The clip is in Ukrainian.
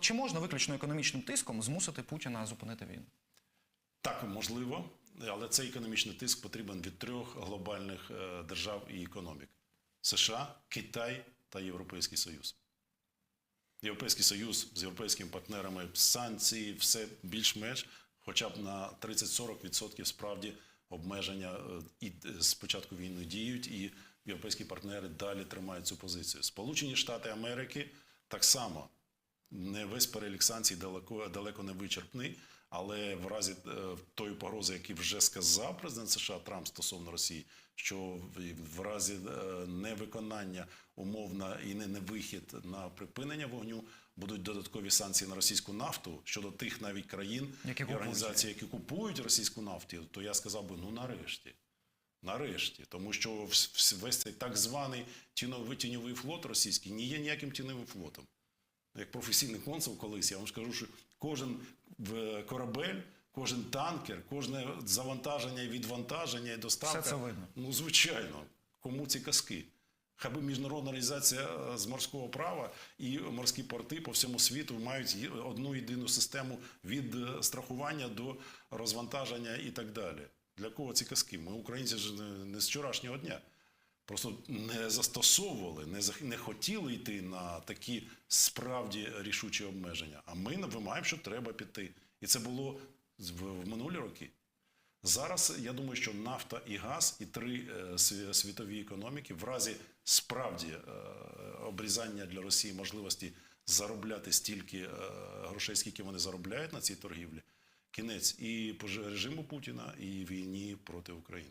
Чи можна виключно економічним тиском змусити Путіна зупинити війну? Так, можливо, але цей економічний тиск потрібен від трьох глобальних е, держав і економік: США, Китай та Європейський Союз. Європейський Союз з європейськими партнерами санкції, все більш-менш, хоча б на 30-40% справді обмеження е, і е, з початку війни діють, і європейські партнери далі тримають цю позицію. Сполучені Штати Америки так само не весь перелік санкцій далеко, далеко не вичерпний, але в разі е, тої погрози, яку вже сказав президент США Трамп стосовно Росії, що в, разі е, невиконання умов на і не, не вихід на припинення вогню будуть додаткові санкції на російську нафту. Щодо тих навіть країн Які і організацій, які купують російську нафту, то я сказав би, ну нарешті. Нарешті, тому що весь цей так званий тіновий, тіньовий флот російський не є ніяким тіньовим флотом як професійний консул колись, я вам скажу, що кожен корабель, кожен танкер, кожне завантаження і відвантаження і доставка. Все це видно. Ну, звичайно, кому ці казки? Хай би міжнародна організація е, з морського права і морські порти по всьому світу мають одну єдину систему від е, страхування до розвантаження і так далі. Для кого ці казки? Ми, українці, ж не- не з вчорашнього дня. Просто не застосовували, не, не хотіли йти на такі справді рішучі обмеження. А ми вимагаємо, що треба піти. І це було в, минулі роки. Зараз я думаю, що нафта і газ, і три е, світові економіки в разі справді е, обрізання для Росії можливості заробляти стільки е, грошей, скільки вони заробляють на цій торгівлі. Кінець і режиму Путіна, і війні проти України.